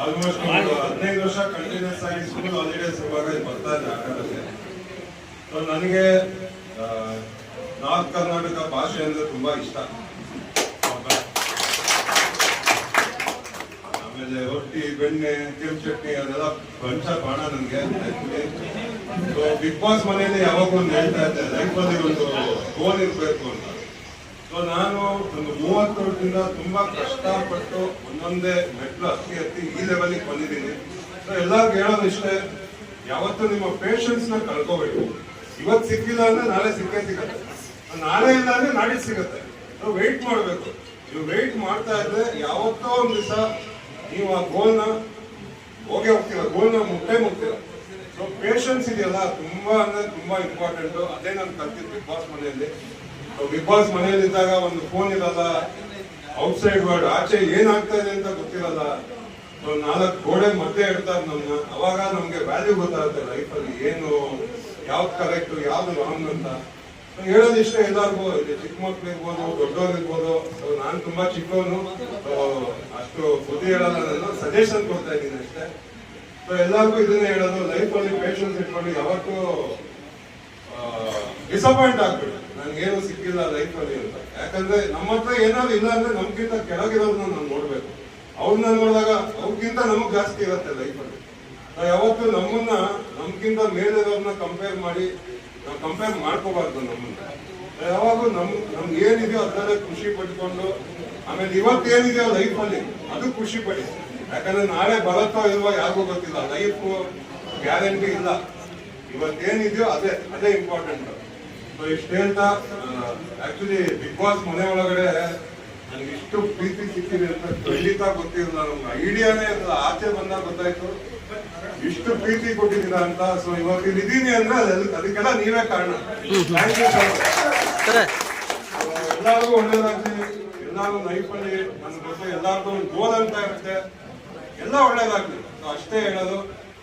Almost ಹದಿನೈದು ವರ್ಷ continuous ಆಗಿ ಸ್ಕೂಲ್ ಹಾಲಿಡೇಸ್ ಇಲ್ಲಿ ಬರ್ತಾ ಸೊ ನನಗೆ ನಾರ್ತ್ ಕರ್ನಾಟಕ ಭಾಷೆ ಅಂದ್ರೆ ತುಂಬಾ ಇಷ್ಟ. ಆಮೇಲೆ ರೊಟ್ಟಿ, ಬೆಣ್ಣೆ, ಕೆಂಪು ಚಟ್ನಿ, ಅದೆಲ್ಲ ಪಂಚ ಬಾಣ ನನಗೆ ಸೊ ಬಿಗ್ ಬಾಸ್ ಮನೆಯಲ್ಲಿ ಯಾವಾಗಲೂ ಒಂದು ಹೇಳ್ತಾ ಇದ್ದೆ ಲೈಫಲ್ಲಿ ಒಂದು ಗೋಲ್ ಇರಬೇಕು ಅಂತ. ಸೊ ನಾನು ಒಂದು ಮೂವತ್ತು ವರ್ಷದಿಂದ ತುಂಬಾ ಕಷ್ಟಪಟ್ಟು ಒಂದೊಂದೇ ಮೆಟ್ಲು ಹತ್ತಿ ಹತ್ತಿ ಈ ಲೆವೆಲ್ಗೆ ಬಂದಿದ್ದೀನಿ. ಸೊ ಎಲ್ಲರಿಗೂ ಹೇಳೋದು ಇಷ್ಟೇ, ಯಾವತ್ತೂ ನಿಮ್ಮ ಪೇಷನ್ಸ್ನ ಕಳ್ಕೋಬೇಡಿ. ಇವತ್ತು ಸಿಕ್ಕಿಲ್ಲ ಅಂದ್ರೆ ನಾಳೆ ಸಿಕ್ಕೇ ಸಿಗತ್ತೆ. ನಾಳೆ ಇಲ್ಲ ಅಂದ್ರೆ ನಾಳೆ ಸಿಗತ್ತೆ. ನಾವು ವೆಯ್ಟ್ ಮಾಡಬೇಕು. ನೀವು ವೆಯ್ಟ್ ಮಾಡ್ತಾ ಇದ್ರೆ ಯಾವತ್ತೋ ಒಂದು ದಿವಸ ನೀವು ಆ ಗೋಲ್ನ ಹೋಗೇ ಹೋಗ್ತೀರ ಗೋಲ್ನ ಮುಟ್ಟೆ ಮುಟ್ತೀರ ಸೊ ಪೇಷನ್ಸ್ ಇದೆಯಲ್ಲ ತುಂಬ ಅಂದ್ರೆ ತುಂಬ ಇಂಪಾರ್ಟೆಂಟ್ ಅದೇ ನಾನು ಕಲ್ತಿದ್ದು ಬಿಗ್ ಬಾಸ್ ಮನೆಯಲ್ಲಿ ಬಿಗ್ ಬಾಸ್ ಮನೆಯಲ್ಲಿ ಇದ್ದಾಗ ಒಂದು ಫೋನ್ ಇರಲ್ಲ ಔಟ್ಸೈಡ್ ವರ್ಡ್ ಆಚೆ ಏನಾಗ್ತಾ ಇದೆ ಅಂತ ಗೊತ್ತಿರಲ್ಲ ನಾಲ್ಕು ಗೋಡೆ ಮತ್ತೆ ಇಡ್ತಾರೆ ನಮ್ಮನ್ನ ಅವಾಗ ನಮಗೆ ವ್ಯಾಲ್ಯೂ ಗೊತ್ತಾಗುತ್ತೆ ಲೈಫಲ್ಲಿ ಏನು ಯಾವ್ದು ಕರೆಕ್ಟ್ ಯಾವ್ದು ರಾಂಗ್ ಅಂತ ಹೇಳೋದಿಷ್ಟೇ ಎಲ್ಲರಿಗೂ ಚಿಕ್ಕ ಮಕ್ಳು ಇರ್ಬೋದು ದೊಡ್ಡವ್ರು ಇರ್ಬೋದು ಸೊ ನಾನು ತುಂಬಾ ಚಿಕ್ಕವನು ಅಷ್ಟು ಬುದ್ಧಿ ಹೇಳಲ್ಲ ನಾನು ಸಜೆಷನ್ ಕೊಡ್ತಾ ಇದ್ದೀನಿ ಅಷ್ಟೇ. ಸೊ ಎಲ್ಲರಿಗೂ ಇದನ್ನೇ ಹೇಳೋದು ಲೈಫಲ್ಲಿ ಪೇಷನ್ಸ್ ಇಟ್ಕೊಂಡು ಯಾವತ್ತೂ ಡಿಸಪಾಯಿಂಟ್ ಆಗ್ಬಿಟ್ಟು ನನ್ಗೇನು ಸಿಕ್ಕಿಲ್ಲ ಲೈಫಲ್ಲಿ ಅಂತ. ಯಾಕಂದ್ರೆ ನಮ್ಮ ಹತ್ರ ಏನಾದ್ರು ಇಲ್ಲ ಅಂದ್ರೆ ನಮ್ಗಿಂತ ಕೆಳಗಿರೋದನ್ನ ನಾವು ನೋಡ್ಬೇಕು. ಅವ್ರನ್ನ ನೋಡಿದಾಗ ಅವ್ರಿಗಿಂತ ನಮಗ್ ಜಾಸ್ತಿ ಇರುತ್ತೆ ಲೈಫಲ್ಲಿ ನಾವು ಯಾವತ್ತು ನಮ್ಮನ್ನ, ನಮ್ಗಿಂತ ಮೇಲಿರೋರ್ನ ಕಂಪೇರ್ ಮಾಡಿ ನಾವು ಕಂಪೇರ್ ಮಾಡ್ಕೋಬಾರ್ದು ನಮ್ಮನ್ನ ಯಾವಾಗೂ ನಮ್, ನಮ್ಗೆ ಏನಿದೆಯೋ ಅದನ್ನ ಖುಷಿ ಪಟ್ಕೊಂಡು, ಆಮೇಲೆ ಇವತ್ತೇನಿದೆಯೋ ಲೈಫಲ್ಲಿ ಅದು ಖುಷಿ ಪಡಿ. ಯಾಕಂದ್ರೆ ನಾಳೆ ಬರುತ್ತೋ ಇಲ್ವೋ ಯಾರಿಗೂ ಗೊತ್ತಿಲ್ಲ. ಲೈಫ್ ಗ್ಯಾರಂಟಿ ಇಲ್ಲ. ಇವತ್ತೇನಿದೆಯೋ ಅದೇ ಅದೇ ಇಂಪಾರ್ಟೆಂಟ್ ಸೊ ಇಷ್ಟು ಹೇಳ್ತಾ ಆಕ್ಚುಲಿ ಬಿಗ್ ಬಾಸ್ ಮನೆ ಒಳಗಡೆ ನನಗೆ ಇಷ್ಟು ಪ್ರೀತಿ ಸಿಕ್ಕಿದೆ ಅಂತ ಖಂಡಿತ ಗೊತ್ತಿರಲಿಲ್ಲ ನಮ್ಗೆ. ಐಡಿಯಾನೇ ಇರಲಿಲ್ಲ ಆಚೆ ಬಂದಾಗ ಗೊತ್ತಾಯ್ತು. ಇಷ್ಟು ಪ್ರೀತಿ ಕೊಟ್ಟಿದ್ದೀರಾ ಅಂತ? ಸೊ ಇವಾಗ ಇಲ್ಲಿ ಇದೀನಿ ಅಂದ್ರೆ ಅದಕ್ಕೆಲ್ಲ ನೀವೇ ಕಾರಣ. Thank you sir. ಎಲ್ಲರಿಗೂ ಒಳ್ಳೇದಾಗ್ಲಿ. ಎಲ್ಲಾರು ಲೈಫಲ್ಲಿ ನನ್ನ ಜೊತೆ ಎಲ್ಲಾರ್ದು ಒಂದು ಗೋಲ್ ಅಂತ ಇರುತ್ತೆ. ಎಲ್ಲ ಒಳ್ಳೇದಾಗ್ಲಿ. ಸೊ ಅಷ್ಟೇ ಹೇಳೋದು.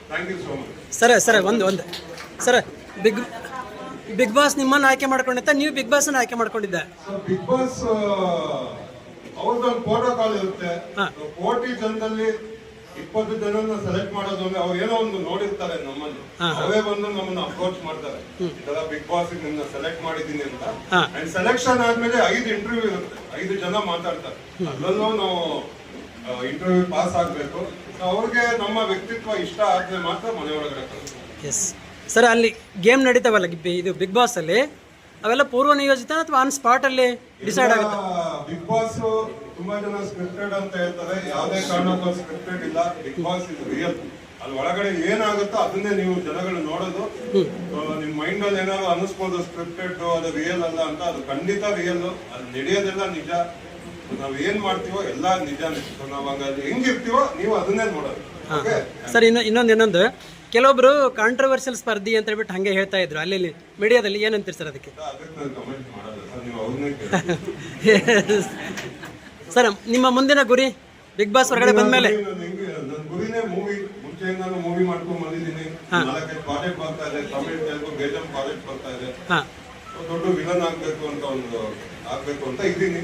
Thank you so much sir sir ಒಂದು ಒಂದು. ಸರ್ ಬಿಗ್ ಬಿಗ್ ಬಾಸ್ ನಿಮ್ಮನ್ನ ಆಯ್ಕೆ ಮಾಡ್ಕೊಂಡಿದ್ದ ನೀವು ಬಿಗ್ ಬಾಸ್ ಆಯ್ಕೆ ಮಾಡ್ಕೊಂಡಿದ್ದೆ. ಬಿಗ್ ಬಾಸ್ ಅವ್ರದ್ದೊಂದು ಪ್ರೋಟೋಕಾಲ್ ಇರುತ್ತೆ. ಕೋಟಿ ಜನದಲ್ಲಿ ಇಪ್ಪತ್ತು ಜನನ ಸೆಲೆಕ್ಟ್ ಮಾಡೋದು ಅಂದ್ರೆ ಅವ್ರು ಏನೋ ಒಂದು ನೋಡಿರ್ತಾರೆ ಹಾ. ಅವೇ ಬಂದು ನಮ್ಮನ್ನ ಅಪ್ರೋಚ್ ಮಾಡ್ತಾರೆ. ಇದೆಲ್ಲ ಬಿಗ್ ಬಾಸ್ ನಿನ್ನ ಸೆಲೆಕ್ಟ್ ಮಾಡಿದೀನಿ ಅಂತ. ಅಂಡ್ ಸೆಲೆಕ್ಷನ್ ಆದ್ಮೇಲೆ ಐದು ಇಂಟರ್ವ್ಯೂ ಇರುತ್ತೆ. ಐದು ಜನ ಮಾತಾಡ್ತಾರೆ. ಅದರಲ್ಲೂ ನಾವು ಇಂಟರ್ವ್ಯೂ ಪಾಸ್ ಆಗ್ಬೇಕು. ಅವ್ರಿಗೆ ನಮ್ಮ ವ್ಯಕ್ತಿತ್ವ ಇಷ್ಟ ಆದ್ರೆ ಮಾತ್ರ ಮನೆ ಒಳಗಡೆ ಎಸ್ ಸರ್ ಅಲ್ಲಿ ಗೇಮ್ ನಡೀತಾವಲ್ಲ ಇದು ಬಿಗ್ ಬಾಸ್ ಅಲ್ಲಿ? ಅವೆಲ್ಲ ಪೂರ್ವ ನಿಯೋಜಿತ ಅಥವಾ ಆನ್ ಸ್ಪಾಟ್ ಅಲ್ಲಿ ಡಿಸೈಡ್ ಆಗುತ್ತೆ? ಬಿಗ್ ಬಾಸ್ ತುಂಬಾ ಜನ ಸ್ಕ್ರಿಪ್ಟೆಡ್ ಅಂತ ಹೇಳ್ತಾರೆ. ಯಾವುದೇ ಕಾರಣಕ್ಕೂ ಸ್ಕ್ರಿಪ್ಟೆಡ್ ಇಲ್ಲ. ಬಿಗ್ ಬಾಸ್ ಇದು ರಿಯಲ್ ಅಲ್ಲಿ ಒಳಗಡೆ ಏನಾಗುತ್ತೋ ಅದನ್ನೇ ನೀವು ಜನಗಳು ನೋಡೋದು. ನಿಮ್ ಮೈಂಡ್ ಅಲ್ಲಿ ಏನಾದ್ರು ಅನಿಸ್ಬೋದು ಸ್ಕ್ರಿಪ್ಟೆಡ್ ಅದು ರಿಯಲ್ ಅಲ್ಲ ಅಂತ ಅದು ಖಂಡಿತ ರಿಯಲ್ ಅಲ್ಲಿ ನಡೆಯೋದೆಲ್ಲ ನಿಜ. ನಾವ್ ಏನ್ ಮಾಡ್ತೀವೋ ಎಲ್ಲ ನಿಜಾನೇ. ನಾವ್ ಹಂಗಾಗಿ ಹೆಂಗಿರ್ತೀವೋ ನೀವು ಅದನ್ನೇ ನೋಡೋದು. ಸರ್ ಇನ್ನು ಇನ್ನೊಂದು ಇನ್ನೊಂದು ಕೆಲವೊಬ್ರು ಕಾಂಟ್ರವರ್ಷಿಯಲ್ ಸ್ಪರ್ಧಿ ಅಂತ ಹೇಳ್ಬಿಟ್ಟು ಹಂಗೆ ಹೇಳ್ತಾ ಇದ್ರು ಅಲ್ಲಿ ಇಲ್ಲಿ ಮೀಡಿಯಾದಲ್ಲಿ ಏನಂತೀರಿ ಸರ್ ಅದಕ್ಕೆ? ಸರ್ ನಿಮ್ಮ ಮುಂದಿನ ಗುರಿ ಬಿಗ್ ಬಾಸ್ ಹೊರಗಡೆ ಬಂದ್ಮೇಲೆ. ಮೇಲೆ ಗುರಿನೇ ಮೂವಿ ಮುಂಚೆ ನಾನು ಮೂವಿ ಮಾಡ್ಕೊಂಡು ಬಂದಿದ್ದೀನಿ. ನಾಲ್ಕೈದು ಪ್ರಾಜೆಕ್ಟ್ ಬರ್ತಾ ಇದೆ ತಮಿಳ್ ತೆಲುಗು ಬೇಜಾನ್ ಪ್ರಾಜೆಕ್ಟ್ ಬರ್ತಾ ಇದೆ. ಹಾಂ. ದೊಡ್ಡ ವಿಲನ್ ಆಗ್ಬೇಕು ಅಂತ ಒಂದು ಆಗ್ಬೇಕು ಅಂತ ಇದ್ದೀನಿ.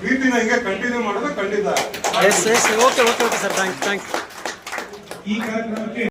ಪ್ರೀತಿನ ಹಿಂಗೆ ಕಂಟಿನ್ಯೂ ಮಾಡೋದು ಖಂಡಿತ yes yes okay okay okay sir thanks thanks ಈ ಕಾರ್ಯಕ್ರಮಕ್ಕೆ